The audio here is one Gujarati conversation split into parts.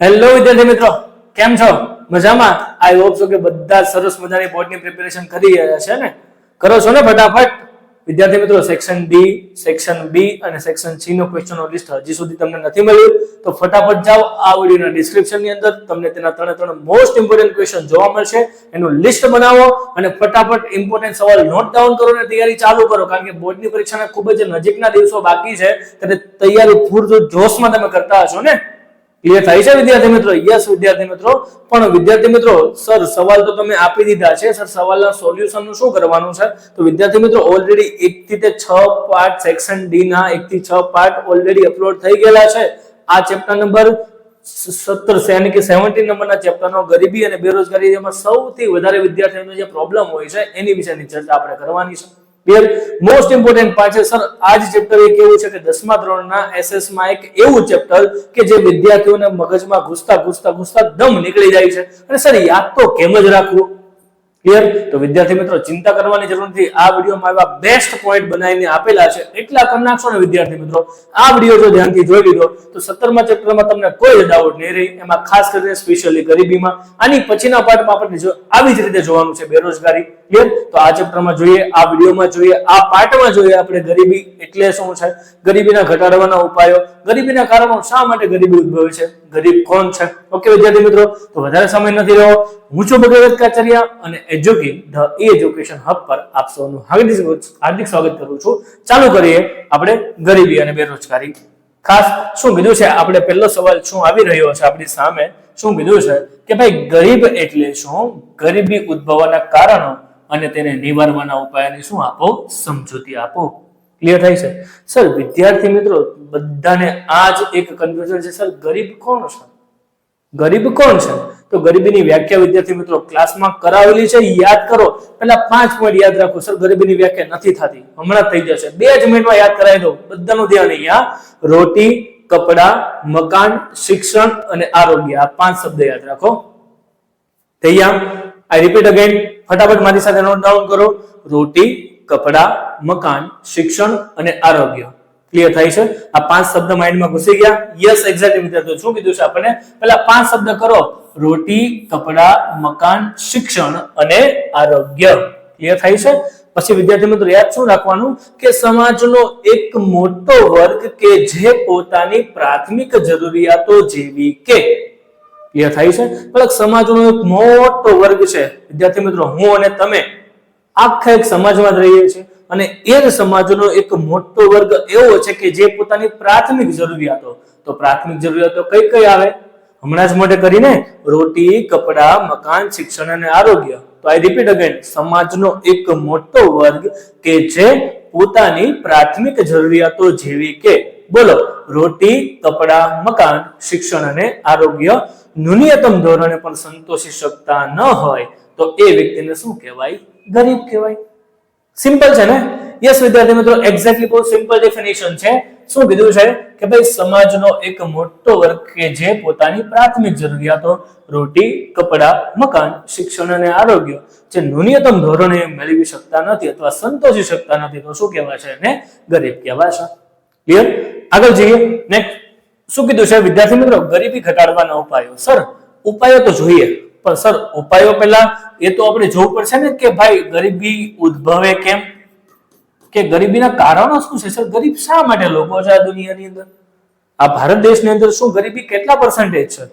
હેલો વિદ્યાર્થી મિત્રો. કેમ છો? મજામાં? આઈ હોપ છો કે બધા સરસ મજાની બોર્ડની પ્રિપેરેશન કરી રહ્યા છે ને? કરો છો ને ફટાફટ? વિદ્યાર્થી મિત્રો સેક્શન ડી સેક્શન બી અને સેક્શન સી નો ક્વેશ્ચનનો લિસ્ટ હજી સુધી તમને નથી મળ્યું, તો ફટાફટ જાઓ. આ વિડીયોના ડિસ્ક્રિપ્શનની અંદર તમને તેના ત્રણે ત્રણ મોસ્ટ ઇમ્પોર્ટન્ટ ક્વેશ્ચન જોવા મળશે. એનું લિસ્ટ બનાવો અને ફટાફટ ઇમ્પોર્ટન્ટ સવાલ નોટ ડાઉન કરો અને તૈયારી ચાલુ કરો, કારણ કે બોર્ડની પરીક્ષાના ખૂબ જ નજીકના દિવસો બાકી છે. ત્યારે તૈયારી પૂરતું જોશમાં તમે કરતા હશો ને? ક્લિયર થાય છે વિદ્યાર્થી મિત્રો? યસ વિદ્યાર્થી મિત્રો. પણ વિદ્યાર્થી મિત્રો સર સવાલ તો તમે આપી દીધા છે. સર સવાલના સોલ્યુશનનું શું કરવાનું છે? તો વિદ્યાર્થી મિત્રો ઓલરેડી એક થી તે છ પાર્ટ સેક્શન ડી ના એક થી છ પાર્ટ ઓલરેડી અપલોડ થઈ ગયેલા છે. આ ચેપ્ટર નંબર સત્તર યાની કે સેવન્ટીન નંબરના ચેપ્ટરનો ગરીબી અને બેરોજગારી જેમાં સૌથી વધારે વિદ્યાર્થીઓનો જે પ્રોબ્લેમ હોય છે, એની વિશેની ચર્ચા આપણે કરવાની છે. ક્લિયર મોસ્ટ ઇમ્પોર્ટન્ટ પાર્ટ છે સર આ જ ચેપ્ટર એક એવું છે કે દસમા ધોરણના એસએસમાં એક એવું ચેપ્ટર કે જે વિદ્યાર્થીઓને મગજમાં ઘૂસતા ઘૂસતા ઘૂસતા દમ નીકળી જાય છે. અને સર યાદ તો કેમ જ રાખવું? ક્લિયર તો વિદ્યાર્થી મિત્રો, ચિંતા કરવાની જરૂર નથી. આ વિડીયોમાં એવા બેસ્ટ પોઈન્ટ બનાવીને આપેલા છે. એટલા કરી નાખશો ને વિદ્યાર્થી મિત્રો? આ વીડિયો જો ધ્યાનથી જોઈ લીધો, તો સત્તરમા ચેપ્ટરમાં તમને કોઈ ડાઉટ નહીં રહી. એમાં ખાસ કરીને સ્પેશિયલી ગરીબીમાં. આની પછીના પાર્ટમાં આપણને આવી જ રીતે જોવાનું છે બેરોજગારી. ક્લિયર તો આ ચેપ્ટરમાં જોઈએ, આ વિડીયોમાં જોઈએ, આ પાર્ટમાં જોઈએ આપણે ગરીબી એટલે શું છે? ગરીબીના ઘટાડવાના ઉપાયો. ગરીબીના કારણો શા માટે ગરીબી ઉદ્ભવે છે? ગરીબ કોણ છે? ઓકે વિદ્યાર્થી મિત્રો, તો વધારે સમય નથી રહ્યો. હું છું ભગવત કાચરિયા અને એજ્યુકી ધ એજ્યુકેશન હબ પર આપ સૌનું હાર્દિક હાર્દિક સ્વાગત કરું છું. ચાલુ કરીએ આપણે ગરીબી અને બેરોજગારી. ખાસ શું કીધું છે? આપણે પહેલો સવાલ શું આવી રહ્યો છે આપણી સામે? શું કીધું છે? કે ભાઈ ગરીબ એટલે શું? ગરીબી ઉદ્ભવવાના કારણો અને તેને નિવારવાના ઉપાયની શું આપો? સમજૂતી આપો. ક્લિયર થાય છે? સર, વિદ્યાર્થી મિત્રો, બધાને આ જ એક કન્ફ્યુઝન છે. સર, ગરીબ કોણ છે? ગરીબ કોણ છે? તો ગરીબીની વ્યાખ્યા વિદ્યાર્થી મિત્રો ક્લાસમાં કરાવેલી છે, યાદ કરો. પેલા પાંચ પોઈન્ટ યાદ રાખો, સર, ગરીબીની વ્યાખ્યા નથી થતી. હમણાં થઈ જશે. બે જ મિનિટમાં યાદ કરાવી દો બધાનું ધ્યાન અહીંયા. રોટી, કપડા, મકાન, શિક્ષણ અને આરોગ્ય. આ પાંચ શબ્દ યાદ રાખો. તૈયાર? આઈ રિપીટ અગેન ફટાફટ મારી સાથે નોટ ડાઉન કરો. રોટી, કપડા, મકાન, શિક્ષણ અને આરોગ્ય. ક્લિયર થાય છે? આ પાંચ શબ્દ માઇન્ડમાં ઘૂસી ગયા. યસ એક્ઝેક્ટલી વિદ્યાર્થીઓ, શું કીધું છે આપણને? પેલા પાંચ શબ્દ કરો. રોટી, કપડા, મકાન, શિક્ષણ અને આરોગ્ય. ક્લિયર થાય છે? પછી વિદ્યાર્થી મિત્રો યાદ શું રાખવાનું કે સમાજનો એક મોટો વર્ગ કે જે પોતાની પ્રાથમિક જરૂરિયાતો જેવી કે? ક્લિયર થાય છે? પણ સમાજનો એક મોટો વર્ગ છે. વિદ્યાર્થી મિત્રો, હું અને તમે આખા એક સમાજમાં જ રહીએ છીએ. અને એ જ સમાજનો એક મોટો વર્ગ એવો છે કે જે પોતાની પ્રાથમિક જરૂરિયાતો. તો પ્રાથમિક જરૂરિયાતો કઈ કઈ આવે? હમણાં જ મોટે કરીને રોટી, કપડા, મકાન, શિક્ષણ અને આરોગ્ય તો આઈ રિપીટ અગેન સમાજનો એક મોટો વર્ગ કે જે પોતાની પ્રાથમિક જરૂરિયાતો જેવી કે બોલો, રોટી, કપડા, મકાન, શિક્ષણ અને આરોગ્ય ન્યૂનતમ ધોરણે પણ સંતોષી શકતા ન હોય તો એ વ્યક્તિને શું કહેવાય? ગરીબ કહેવાય. સિમ્પલ છે ને? યસ વિદ્યાર્થી મિત્રો એક્ઝેક્ટલી બહુ સિમ્પલ ડેફિનેશન છે. શું કીધું છે? કે ભાઈ, સમાજનો એક મોટો વર્ગ કે જે પોતાની પ્રાથમિક જરૂરિયાતો, રોટી, કપડા, મકાન, શિક્ષણ અને આરોગ્ય, જે ન્યૂનતમ ધોરણે મેળવી શકતા નથી અથવા સંતોષી શકતા નથી, તો શું કહેવાય છે એને? ગરીબ કહેવાય છે ક્લિયર આગળ જઈએ. નેક્સ્ટ શું કીધું છે? વિદ્યાર્થી મિત્રો, ગરીબી ઘટાડવાના ઉપાયો. સર ઉપાયો તો જોઈએ. પણ સર ઉપાયો પહેલા એ તો આપણે જોવું પડશે ને કે ભાઈ, ગરીબી ઉદ્ભવે કેમ? કે ગરીબીના કારણો શું છે? સર, ગરીબ શા માટે લોકો છે આ દુનિયાની અંદર? આ ભારત દેશની અંદર શું ગરીબી કેટલા પર્સન્ટેજ છે?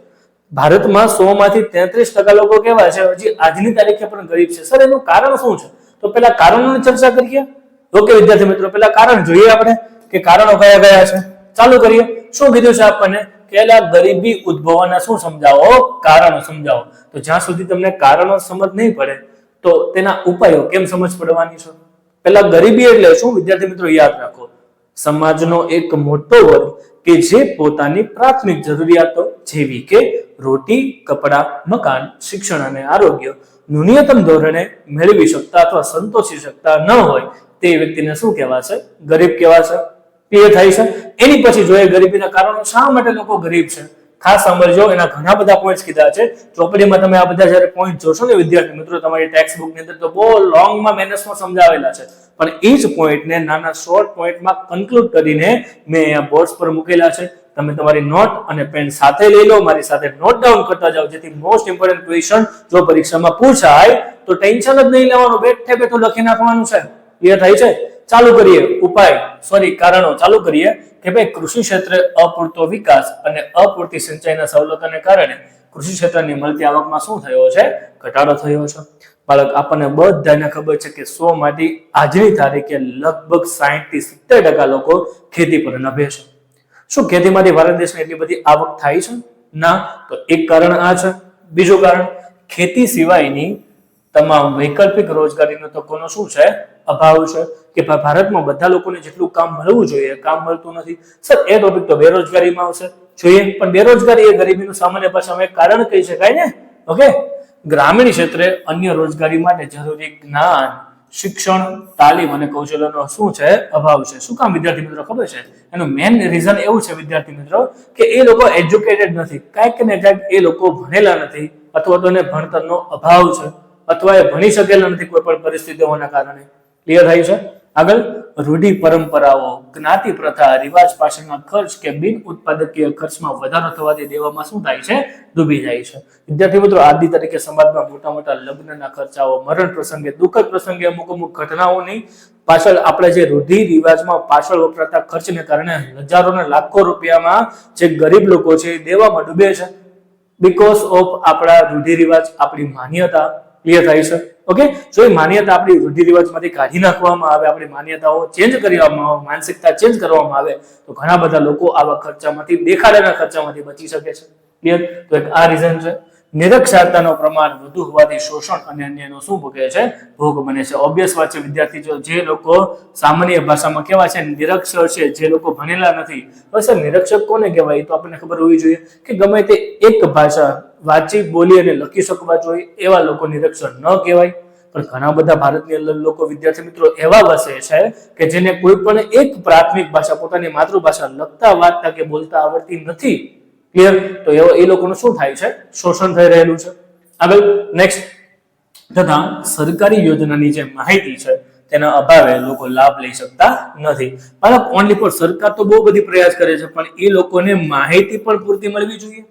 ભારતમાં સો માંથી તેત્રીસ ટકા લોકો કેવા છે? હજી આજની તારીખે પણ ગરીબ છે. સર, એનું કારણ શું છે? તો પેલા કારણોની ચર્ચા કરીએ. ઓકે, વિદ્યાર્થી મિત્રો, પેલા કારણ જોઈએ આપણે કે કારણો કયા કયા છે. ચાલુ કરીએ. શું કીધું છે આપણને? કે ગરીબી ઉદ્ભવવાના શું સમજાવો? કારણો સમજાવો. તો જ્યાં સુધી તમને કારણો સમજ નહીં પડે, તો તેના ઉપાયો કેમ સમજ પડવાની છે? પેલા ગરીબી એટલે શું? વિદ્યાર્થી મિત્રો, યાદ રાખો. સમાજનો એક મોટો વર્ગ કે જે પોતાની પ્રાથમિક જરૂરિયાતો જેવી કે રોટી, કપડા, મકાન, શિક્ષણ અને આરોગ્ય ન્યૂનતમ ધોરણે મેળવી શકતા અથવા સંતોષી શકતા ન હોય, તે વ્યક્તિને શું કહેવાશે ગરીબ કહેવાશે ક્લિયર થાય છે. એની પછી જોઈએ ગરીબીના કારણો શા માટે લોકો ગરીબ છે? ખાસ સાંભળજો, એના ઘણા બધા પોઈન્ટ્સ કીધા છે. ચોપડીમાં તમે આ બધા જ્યારે પોઈન્ટ જોશો ને વિદ્યાર્થી મિત્રો, તમારી ટેક્સ્ટ બુકની અંદર તો બહુ લોંગમાં મેનેજમાં સમજાવેલા છે. પણ એ જ પોઈન્ટને નાના શોર્ટ પોઈન્ટમાં કન્ક્લુડ કરીને મેં અહીંયા બોર્ડ્સ પર મૂકેલા છે. તમે તમારી નોટ અને પેન સાથે લઈ લો, મારી સાથે નોટ ડાઉન કરતા જાઓ. જેથી મોસ્ટ ઇમ્પોર્ટન્ટ ક્વેશ્ચન જો પરીક્ષામાં પૂછાય, તો ટેન્શન જ નહીં લેવાનું. બેઠે બેઠું લખી નાખવાનું છે. ક્લિયર થાય છે? ચાલુ કરીએ. ઉપાય સોરી કારણો ચાલુ કરીએ. કે ભાઈ કૃષિ ક્ષેત્રે અપૂરતો વિકાસ અને અપૂરતી સિંચાઈના સવલતોને કારણે કૃષિ ક્ષેત્રની મળતી આવકમાં શું થયો છે? ઘટાડો થયો છે. બાળક, આપણને બધાને ખબર છે કે સો માંથી આજની તારીખે લગભગ સાહીઠથી સિત્તેર ટકા લોકો ખેતી પર નભે છે. શું ખેતીમાંથી ભારત દેશને એટલી બધી આવક થાય છે? ના, તો એક કારણ આ છે. બીજું કારણ, ખેતી સિવાયની તમામ વૈકલ્પિક રોજગારીનો તકોનો શું છે? અભાવ છે. કે ભારતમાં બધા લોકોને જેટલું કામ મળવું જોઈએ, કામ મળતું નથી. સર, એ ટોપિક તો બેરોજગારીમાં આવશે. જોઈએ, પણ બેરોજગારી એ ગરીબીનું સામાન્ય ભાષામાં એક કારણ કહી શકાય ને? ઓકે? ગ્રામીણ ક્ષેત્રે અન્ય રોજગારી માટે જરૂરી જ્ઞાન, શિક્ષણ, તાલીમ અને કૌશલ્યનો શું છે? અભાવ છે. શું કામ વિદ્યાર્થી મિત્રો ખબર છે? એનું મેઇન રીઝન એવું છે વિદ્યાર્થી મિત્રો કે એ લોકો એજ્યુકેટેડ નથી. કાંઈક ને કાંઈક એ લોકો ભણેલા નથી અથવા તો એને ભણતરનો અભાવ છે અથવા એ ભણી શકેલા નથી કોઈ પણ પરિસ્થિતિઓના કારણે. ક્લિયર થાય છે? આગળ રૂઢિ પરંપરાઓ, જ્ઞાતિ પ્રથા, રિવાજ પાછળના ખર્ચ કે બિન ઉત્પાદકીય ખર્ચમાં વધારો થવાથી દેવામાં શું થાય છે? ડૂબી જાય છે. વિદ્યાર્થી મિત્રો, આદિ તરીકે સમાજમાં મોટા મોટા લગ્નના ખર્ચાઓ, મરણ પ્રસંગે, દુઃખદ પ્રસંગે અમુક અમુક ઘટનાઓની પાછળ આપણે જે રૂઢિ રિવાજમાં પાછળ વપરાતા ખર્ચને કારણે હજારો ને લાખો રૂપિયામાં જે ગરીબ લોકો છે દેવામાં ડૂબે છે. બીકોઝ ઓફ આપણા રૂઢિ રિવાજ, આપણી માન્યતા ક્લિયર થાય છે. ઓકે જો એ માન્યતા આપણી રૂઢિ રિવાજમાંથી કાઢી નાખવામાં આવે, આપણી માન્યતાઓ ચેન્જ કરવામાં આવે, માનસિકતા ચેન્જ કરવામાં આવે, તો ઘણા બધા લોકો આવા ખર્ચામાંથી દેખાડેલા ખર્ચામાંથી બચી શકે છે. ક્લિયર તો એક આ રીઝન છે. નિરક્ષરતાનો પ્રમાણ વધુ હોવાથી શોષણ અને અન્યનો શું ભોગે છે? ભોગ બને છે. ઓબ્વિયસ વાત છે, વિદ્યાર્થી, જો જે લોકો સામાન્ય ભાષામાં કેવા છે, નિરક્ષર છે, જે લોકો ભણેલા નથી બસ નિરક્ષક કોને કહેવાય? તો આપણને ખબર હોવી જોઈએ કે ગમે તે એક ભાષા વાંચી બોલી અને લખી શકવા જોઈએ એવા લોકો નિરક્ષર ન કહેવાય. પણ ઘણા બધા ભારતની અંદર લોકો, વિદ્યાર્થી મિત્રો, એવા વસે છે કે જેને કોઈ પણ એક પ્રાથમિક ભાષા, પોતાની માતૃભાષા લખતા, વાંચતા કે બોલતા આવડતી નથી. ક્લિયર તો એવો એ લોકોનું શું થાય છે? શોષણ થઈ રહેલું છે. આગળ નેક્સ્ટ તથા સરકારી યોજનાની જે માહિતી છે, તેના અભાવે લોકો લાભ લઈ શકતા નથી. પણ ઓનલી ફોર સરકાર તો બહુ બધી પ્રયાસ કરે છે, પણ એ લોકોને માહિતી પણ પૂરતી મળવી જોઈએ.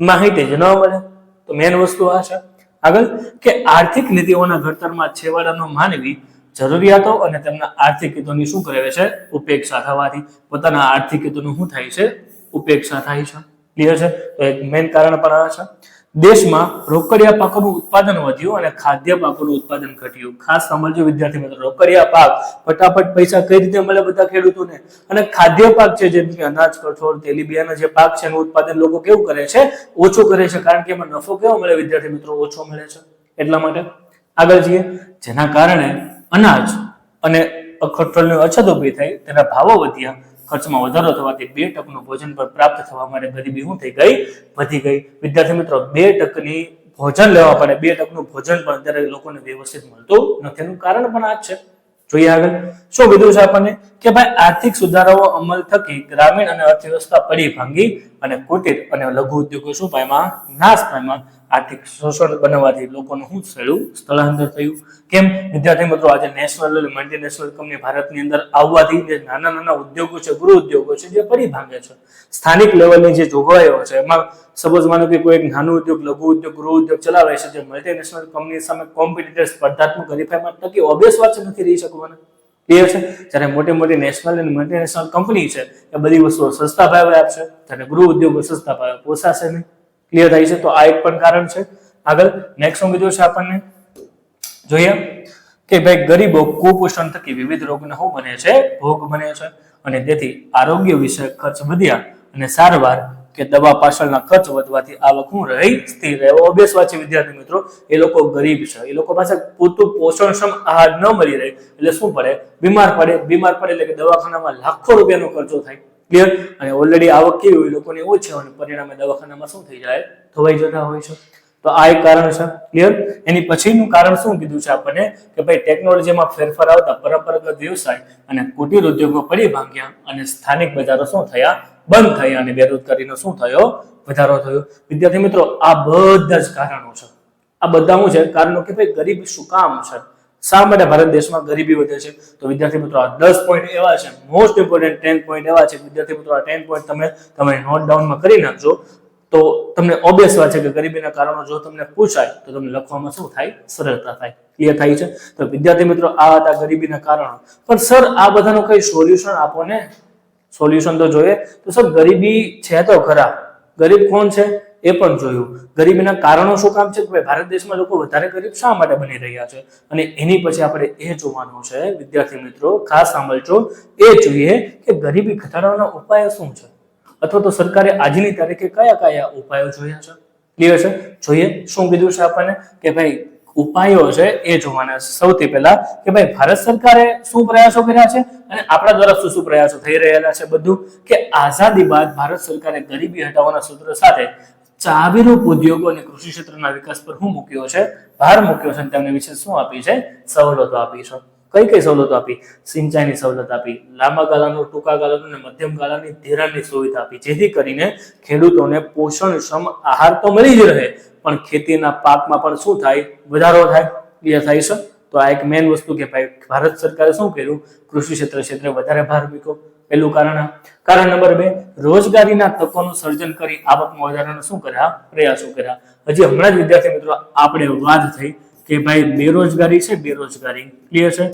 માહિતી જ ન મળે. તો મેન વસ્તુ આ છે. આગળ, કે આર્થિક નીતિઓના ઘડતરમાં છેવાડાનો માનવી જરૂરિયાતો અને તેમના આર્થિક હિતોની શું કરે છે? ઉપેક્ષા થવાથી. પોતાના આર્થિક હિતોનું શું થાય છે? ઉપેક્ષા થાય છે. ક્લિયર છે? તો એક મેન કારણ પણ આ છે. દેશમાં રોકડિયા પાકોનું ઉત્પાદન વધ્યું અને ખાદ્ય પાકોનું ઉત્પાદન ઘટ્યું. ખાસ સમજો વિદ્યાર્થી મિત્રો, રોકડિયા પાક ફટાફટ પૈસા કઈ રીતે મળે બધા ખેડૂતોને? અને ખાદ્ય પાક છે જેમ કે અનાજ, કઠોળ, તેલીબિયાના જે પાક છે એનું ઉત્પાદન લોકો કેવું કરે છે? ઓછું કરે છે. કારણ કે એમાં નફો કેવો મળે વિદ્યાર્થી મિત્રો? ઓછો મળે છે. એટલા માટે આગળ જઈએ. જેના કારણે અનાજ અને કઠોળની અછત ઊભી થઈ, તેના ભાવો વધ્યા. ખર્ચમાં વધારો થવાથી બે ટકનું ભોજન પર પ્રાપ્ત થવા માટે ગરીબી શું થઈ ગઈ? વધી ગઈ. વિદ્યાર્થી મિત્રો, બે ટકની ભોજન લેવા પડે બે ટકનું ભોજન પણ અત્યારે લોકોને વ્યવસ્થિત મળતું નથી. એનું કારણ પણ આ છે. જોઈએ આગળ. શું કીધું છે આપણને? કે ભાઈ, આર્થિક સુધારાઓ અમલ થકી ગ્રામીણ અને અર્થવ્યવસ્થા પડી ભાંગી અને કુટીર અને લઘુ ઉદ્યોગો શું પામ્યા નાશ પામ્યા? આર્થિક શોષણ બનાવવાથી લોકોનું શું થયું? સ્થળાંતર થયું. કેમ? વિદ્યાર્થી મિત્રો, આજે નેશનલ અને મલ્ટીનેશનલ કંપની ભારતની અંદર આવવાથી જે નાના નાના ઉદ્યોગો છે, ગૃહ ઉદ્યોગો છે, જે ફરી ભાંગે છે. સ્થાનિક લેવલની જે જોગવાઈઓ છે, એમાં સપોઝ માનો કે કોઈ એક નાનો ઉદ્યોગ, લઘુ ઉદ્યોગ, ગૃહ ઉદ્યોગ ચલાવે છે, જે મલ્ટીનેશનલ કંપની સામે કોમ્પિટિટર સ્પર્ધાત્મક હરીફાઈમાં ટકી ઓબ્વિયસ વાત છે, નથી રહી શકવાના. ક્લિયર છે? જ્યારે મોટી મોટી નેશનલ અને મલ્ટીનેશનલ કંપની છે, એ બધી વસ્તુઓ સસ્તા ભાવે આપશે ત્યારે ગૃહ ઉદ્યોગો સસ્તા ભાવે, પોસાશે નહીં. ક્લિયર થાય છે? તો આ એક પણ કારણ છે. આગળ નેક્સ્ટ શું કીધું છે આપણને. જોઈએ કે ભાઈ ગરીબો કુપોષણ થકી વિવિધ રોગને શું બને છે, ભોગ બને છે અને તેથી આરોગ્ય વિશે ખર્ચ વધ્યા અને સારવાર કે દવા પાછળના ખર્ચ વધવાથી આવક હું રહી? સ્થિર ઓબ્વિયસ વાત છે વિદ્યાર્થી મિત્રો, એ લોકો ગરીબ છે. એ લોકો પાસે પૂરતું પોષણક્ષમ આહાર ન મળી રહે, એટલે શું પડે? બીમાર પડે. બીમાર પડે એટલે કે દવાખાનામાં લાખો રૂપિયાનો ખર્ચો થાય. ક્લિયર અને ઓલરેડી આવક કેવી હોય લોકોની ઓછી હોય પરિણામે દવાખાનામાં શું થઈ જાય? ધોવાઈ જતા હોય છે. તો આ એક કારણ છે. ક્લિયર એની પછીનું કારણ શું કીધું છે આપણને? કે ભાઈ ટેકનોલોજીમાં ફેરફાર આવતા પરંપરાગત વ્યવસાય અને કુટીર ઉદ્યોગો પડી ભાંગ્યા અને સ્થાનિક બજારો શું થયા? બંધ થયા અને બેરોજગારીનો શું થયો? વધારો થયો. વિદ્યાર્થી મિત્રો, આ બધા જ કારણો છે. આ બધા શું છે? કારણો કે ભાઈ ગરીબી શું કામ છે? શા માટે ભારત દેશમાં ગરીબી વધે છે? તો વિદ્યાર્થી મિત્રો, આ દસ પોઈન્ટ એવા છે. મોસ્ટ ઇમ્પોર્ટન્ટ ટેન પોઈન્ટ એવા છે. વિદ્યાર્થી મિત્રો, આ ટેન પોઈન્ટ તમે તમે નોટ ડાઉનમાં કરી નાખજો. તો તમને ઓબ્વિયસ વાત છે કે ગરીબીના કારણો જો તમને પૂછાય, તો તમને લખવામાં શું થાય? સરળતા થાય. ક્લિયર થાય છે? તો વિદ્યાર્થી મિત્રો, આ હતા ગરીબીના કારણો. પણ સર આ બધાનું કઈ સોલ્યુશન આપો ને? સોલ્યુશન તો જોઈએ. તો સર ગરીબી છે તો ખરા. ગરીબ કોણ છે? એ પણ જોયું. ગરીબીના કારણો શું કામ છે? કે ભાઈ ભારત દેશમાં લોકો વધારે ગરીબ શા માટે બની રહ્યા છે? અને એની પછી આપણે એ જોવાનું છે, વિદ્યાર્થી મિત્રો, ખાસ સાંભળજો. એ જોઈએ કે ગરીબી ઘટાડવાના ઉપાયો શું છે? અથવા તો સરકારે આજની તારીખે કયા કયા ઉપાયો જોયા છે? ક્લિયર છે? જોઈએ શું કીધું છે આપણને? કે ભાઈ ઉપાયો છે એ જોવાના છે. સૌથી પહેલા કે ભાઈ ભારત સરકારે શું પ્રયાસો કર્યા છે? અને આપણા દ્વારા શું શું પ્રયાસો થઈ રહેલા છે બધું? કે આઝાદી બાદ ભારત સરકારે ગરીબી હટાવવાના સૂત્ર સાથે ચાવીરૂપ ઉદ્યોગો અને કૃષિ ક્ષેત્રના વિકાસ પર શું મૂક્યો છે, ભાર મૂક્યો છે અને તેમને વિશે શું આપી છે? સવલતો આપી છે. કઈ કઈ સવલતો આપી? સિંચાઈની સવલત આપી, લાંબા ગાળાનું, ટૂંકા ગાળાનું અને મધ્યમ ગાળાની ધિરાણની સુવિધા આપી, જેથી કરીને ખેડૂતોને પોષણક્ષમ આહાર તો મળી જ રહે, પણ ખેતીના પાકમાં પણ શું થાય? વધારો થાય. ક્લિયર થાય છે? તો આ એક મેઇન વસ્તુ કે ભાઈ, ભારત સરકારે શું કર્યું? કૃષિ ક્ષેત્ર ક્ષેત્રે વધારે ભાર મૂક્યો. પહેલું કારણ. કારણ નંબર બે, રોજગારીના તકોનું સર્જન કરી આવકમાં વધારાનો શું કર્યા? પ્રયાસો કર્યા. હજી હમણાં જ વિદ્યાર્થી મિત્રો આપણે વાત થઈ કે ભાઈ બેરોજગારી છે, બેરોજગારી. ક્લિયર છે?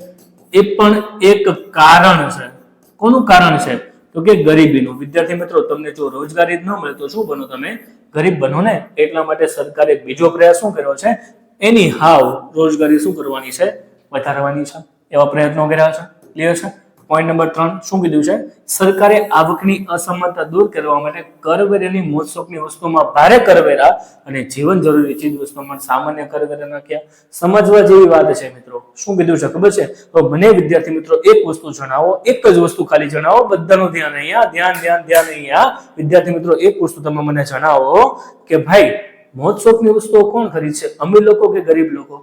એ પણ એક કારણ છે. કોનું કારણ છે? તો કે ગરીબીનું. વિદ્યાર્થી મિત્રો, તમને જો રોજગારી જ ન મળે તો શું બનો તમે? ગરીબ બનો ને. એટલા માટે સરકારે બીજો પ્રયાસ શું કર્યો છે? એની હાવ રોજગારી શું કરવાની છે? વધારવાની છે. એવા પ્રયત્નો કર્યા છે. ક્લિયર છે? પોઈન્ટ નંબર ત્રણ, શું કીધું છે? સરકારે આવકની અસમાનતા દૂર કરવા માટે કરવેરાની મોજશોખની વસ્તુમાં ભારે કરવેરા અને જીવન જરૂરી ચીજ વસ્તુમાં સામાન્ય કરવેરા નાખ્યા. સમજવા જેવી વાત છે મિત્રો. શું કીધું છે? ખબર છે? તો મને વિદ્યાર્થી મિત્રો એક વસ્તુ જણાવો, એક જ વસ્તુ ખાલી જણાવો, બધાનું ધ્યાન અહીંયા, ધ્યાન ધ્યાન ધ્યાન અહીંયા. વિદ્યાર્થી મિત્રો, એક વસ્તુ તમે મને જણાવો કે ભાઈ, મોજશોખની વસ્તુઓ કોણ ખરીદશે અમીર લોકો કે ગરીબ લોકો?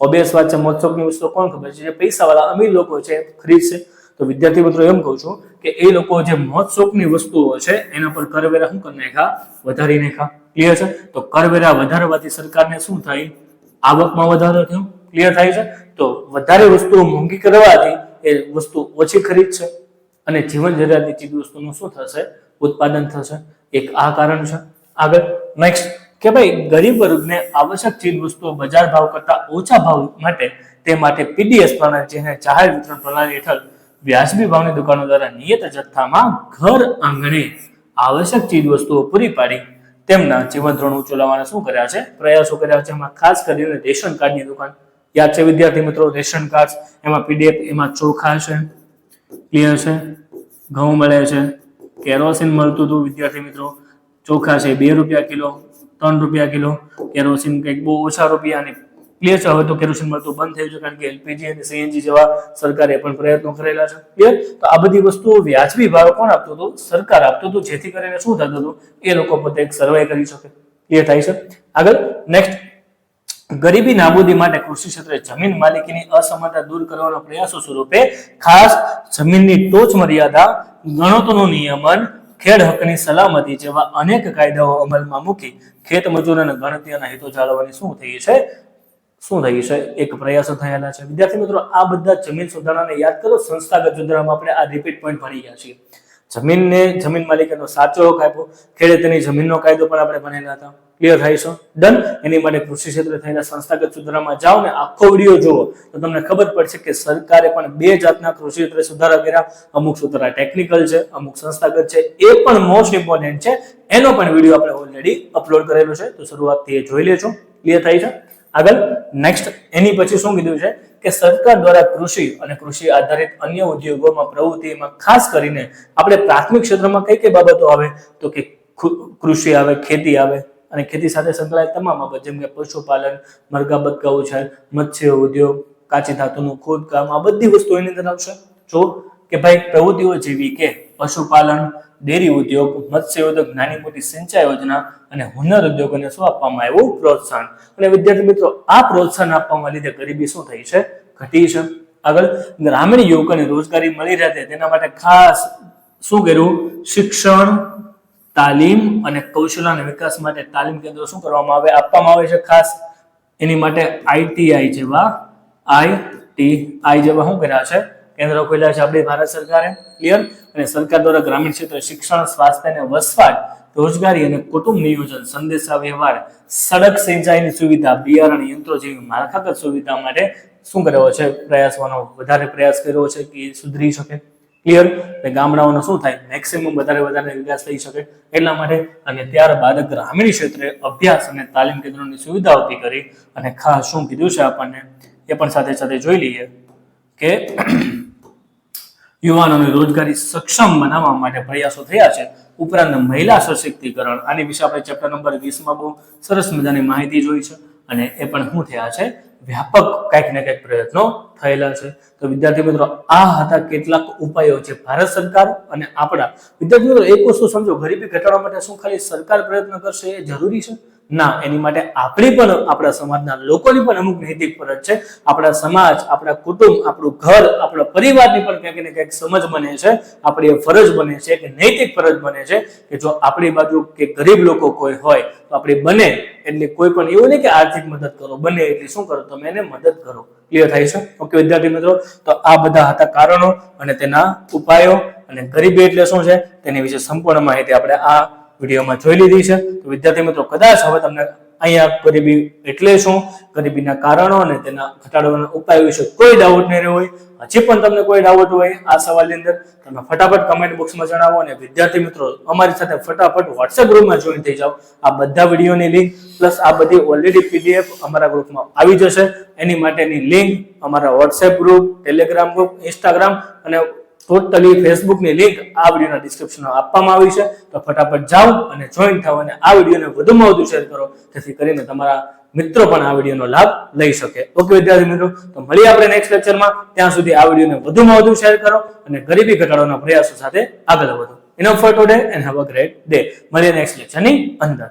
ઓબિયસ વાત છે, મોજશોખની વસ્તુઓ કોણ ખબર છે? જે પૈસાવાળા અમીર લોકો છે ખરીદશે તો વિદ્યાર્થી મિત્રો એમ કહું છું કે એ લોકો જે મોજશોખની વસ્તુઓ છે, એના પર કરવેરા શું કરી નાખ્યા? વધારી નાખ્યા. ક્લિયર છે? તો કરવેરા વધારવાથી સરકારને શું થાય? આવકમાં વધારો થયો? ક્લિયર થાય છે? તો વધારે વસ્તુઓ મોંઘી કરવાથી એ વસ્તુ ઓછી ખરીદશે અને જીવન જરૂરિયાતની ચીજ વસ્તુનું શું થશે? ઉત્પાદન થશે. એક આ કારણ છે. આગળ. નેક્સ્ટ કે ભાઈ, ગરીબ વર્ગને આવશ્યક ચીજ વસ્તુઓ બજાર ભાવ કરતા ઓછા ભાવ માટે તે માટે પીડીએસ પ્રણાલી જેને જાહેર વિતરણ પ્રણાલી હેઠળ વ્યાજબી ભાવની દુકાનો દ્વારા નિયત જથ્થામાં ઘર આંગણે આવશ્યક ચીજ વસ્તુઓ પૂરી પાડી તેમના જીવન ધોરણ ઊંચું શું કર્યા છે? પ્રયાસો કર્યા છે. એમાં ખાસ કરીને રેશન કાર્ડની દુકાન. યાદ છે વિદ્યાર્થી મિત્રો, રેશન કાર્ડ એમાં પીડીએફ, એમાં ચોખા છે, ક્લિયર છે, ઘઉં મળે છે, કેરોસીન મળતું હતું વિદ્યાર્થી મિત્રો. ચોખા છે બે રૂપિયા કિલો, ત્રણ રૂપિયા કિલો. કેરોસીન કંઈક બહુ ઓછા રૂપિયાની ક્લિયર છે? હવે તો કેરોસીન મળતું બંધ થયું છે કારણ કે એલપીજી અને સીએનજી જેવા સરકારે પણ પ્રયત્નો કરેલા છે. ક્લિયર તો આ બધી વસ્તુઓ વ્યાજબી ભાવ કોણ આપતું હતું? સરકાર આપતું હતું. જેથી કરીને શું થતું હતું? એ લોકો પોતે એક સર્વે કરી શકે. ક્લિયર થાય છે? આગળ નેક્સ્ટ ગરીબી નાબૂદી માટે કૃષિ ક્ષેત્રે જમીન માલિકીની અસમાનતા દૂર કરવાના પ્રયાસો સ્વરૂપે ખાસ જમીનની ટોચ મર્યાદા, ગણતોનું નિયમન, ખેડ હકની સલામતી જેવા અનેક કાયદાઓ અમલમાં મૂકી ખેત ગણતરી અને હિતો જાળવવાની શું થઈ છે? શું થઈ છે? એક પ્રયાસો થયેલા છે. વિદ્યાર્થી મિત્રો, આ બધા જમીન સુધારાને યાદ કરો. સંસ્થાગત સુધારામાં આપણે આ રિપીટ પોઈન્ટ ભણી ગયા છીએ. જમીનને જમીન માલિકનો સાચો હક આપ્યો. ખેડૂતની જમીનનો કાયદો પણ આપણે ભણેલા હતા. ક્લિયર થાય છે? ડન એની માટે કૃષિ ક્ષેત્રે થયેલા સંસ્થાગત સુધારામાં જાઓ ને આખો વીડિયો જુઓ. તો તમને ખબર પડશે કે સરકારે પણ બે જાતના કૃષિ ક્ષેત્રે સુધારા કર્યા. અમુક સુધારા ટેકનિકલ છે, અમુક સંસ્થાગત છે. એ પણ મોસ્ટ ઇમ્પોર્ટન્ટ છે. એનો પણ વીડિયો આપણે ઓલરેડી અપલોડ કરેલો છે. તો શરૂઆતથી એ જોઈ લેજો. ક્લિયર થાય છે? આગળ નેક્સ્ટ એની પછી શું કીધું છે કે સરકાર દ્વારા કૃષિ અને કૃષિ આધારિત અન્ય ઉદ્યોગોમાં પ્રવૃત્તિમાં ખાસ કરીને આપણે પ્રાથમિક ક્ષેત્રમાં કઈ કઈ બાબતો આવે? તો કે કૃષિ આવે, ખેતી આવે અને ખેતી સાથે સંકળાયેલ તમામ બાબત જેમ કે પશુપાલન, મરઘા બતકા ઉછેર મત્સ્ય ઉદ્યોગ, કાચી ધાતુનું ખોદકામ, આ બધી વસ્તુઓ એની અંદર આવશે. જો કે ભાઈ પ્રવૃત્તિઓ જેવી કે પશુપાલન ડેરી ઉદ્યોગ, મત્સ્ય ઉદ્યોગ, નાની મોટી સિંચાઈ યોજના અને હુનર ઉદ્યોગોને શું આપવામાં આવ્યું? પ્રોત્સાહન. અને વિદ્યાર્થી મિત્રો, આ પ્રોત્સાહન આપવામાં લીધે ગરીબી શું થઈ છે? ઘટી છે. આગળ, ગ્રામીણ યુવકોને રોજગારી મળી રહે તેના માટે ખાસ શું કર્યું? શિક્ષણ, તાલીમ અને કૌશલ્યના વિકાસ માટે તાલીમ કેન્દ્રો શું કરવામાં આવે? આપવામાં આવે છે ખાસ. એની માટે આઈટીઆઈ જેવા આઈટીઆઈ જેવા શું કર્યા છે? કેન્દ્રો ખોલ્યા છે આપણી ભારત સરકારે ક્લિયર અને સરકાર દ્વારા ગ્રામીણ ક્ષેત્રે શિક્ષણ, સ્વાસ્થ્ય અને વસવાટ, રોજગારી અને કુટુંબ નિયોજન, સંદેશા વ્યવહાર, સડક સિંચાઈની સુવિધા, બિયારણ યંત્રો જેવી માળખાગત સુવિધા માટે શું કર્યો છે? પ્રયાસવાનો વધારે પ્રયાસ કર્યો છે કે સુધરી શકે? ક્લિયર એટલે ગામડાઓનો શું થાય? મેક્સિમમ વધારે વધારે વિકાસ થઈ શકે? એટલા માટે અને ત્યારબાદ ગ્રામીણ ક્ષેત્રે અભ્યાસ અને તાલીમ કેન્દ્રોની સુવિધા ઊભી કરી અને ખાસ શું કીધું છે આપણને? એ પણ સાથે સાથે જોઈ લઈએ કે યુવાનોને રોજગારી સક્ષમ બનાવવા માટે પ્રયાસો થયા છે. ઉપરાંત મહિલા સશક્તિકરણ, આની વિશે આપણે ચેપ્ટર નંબર વીસમાં બહુ સરસ મજાની માહિતી જોઈ છે અને એ પણ શું થયા છે? વ્યાપક કંઈક ને કંઈક પ્રયત્નો થયેલા છે. તો વિદ્યાર્થી મિત્રો, આ હતા કેટલાક ઉપાયો છે ભારત સરકાર અને આપણા વિદ્યાર્થી મિત્રો, એક વસ્તુ સમજો, ગરીબી ઘટાડવા માટે શું ખાલી સરકાર પ્રયત્ન કરશે એ જરૂરી છે? ના, એની માટે આપણી પણ, આપણા સમાજના લોકોની પણ અમુક નૈતિક ફરજ છે. આપણા સમાજ, આપણા કુટુંબ, આપણું ઘર, આપણા પરિવારની પણ ક્યાંક ને ક્યાંક સમજ બને છે. આપણી ફરજ બને છે કે નૈતિક ફરજ બને છે કે જો આપણી બાજુ કે ગરીબ લોકો કોઈ હોય, તો આપણે બને એટલે કોઈ પણ એવું નહીં કે આર્થિક મદદ કરો. બને એટલે શું કરો? તમે એને મદદ કરો. ક્લિયર થાય છે? ઓકે વિદ્યાર્થી મિત્રો, તો આ બધા હતા કારણો અને તેના ઉપાયો અને ગરીબી એટલે શું છે? તેની વિશે સંપૂર્ણ માહિતી આપણે આ વિડીયોમાં જોઈ લીધી છે. તો વિદ્યાર્થી મિત્રો, કદાચ હવે તમને અહીંયા ગરીબી એટલે શું? ગરીબીના કારણો અને તેના ઘટાડવાના ઉપાય વિશે કોઈ ડાઉટ નહીં રહ્યો હોય. હજી પણ તમને કોઈ ડાઉટ હોય આ સવાલની અંદર, તમે ફટાફટ કમેન્ટ બોક્સમાં જણાવો અને વિદ્યાર્થી મિત્રો, અમારી સાથે ફટાફટ વોટ્સએપ ગ્રુપમાં જોઈન થઈ જાઓ. આ બધા વિડીયોની લિંક પ્લસ આ બધી ઓલરેડી પીડીએફ અમારા ગ્રુપમાં આવી જશે. એની માટેની લિંક અમારા WhatsApp group Telegram group Instagram અને ટોટલી ફેસબુકની લિંક આ વિડીયોના ડિસ્ક્રિપ્શનમાં આપવામાં આવી છે. તો ફટાફટ જાઓ અને જોઈન થાઓ અને આ વિડીયોને વધુમાં વધુ શેર કરો. જેથી કરીને તમારા મિત્રો પણ આ વિડીયોનો લાભ લઈ શકે. ઓકે વિદ્યાર્થી મિત્રો, તો મળીએ આપણે નેક્સ્ટ લેક્ચરમાં ત્યાં સુધી આ વિડીયોને વધુમાં વધુ શેર કરો અને ગરીબી ઘટાડવાના પ્રયાસો સાથે આગળ વધો. Enough for today and have a great day મળીએ નેક્સ્ટ લેક્ચરની અંદર.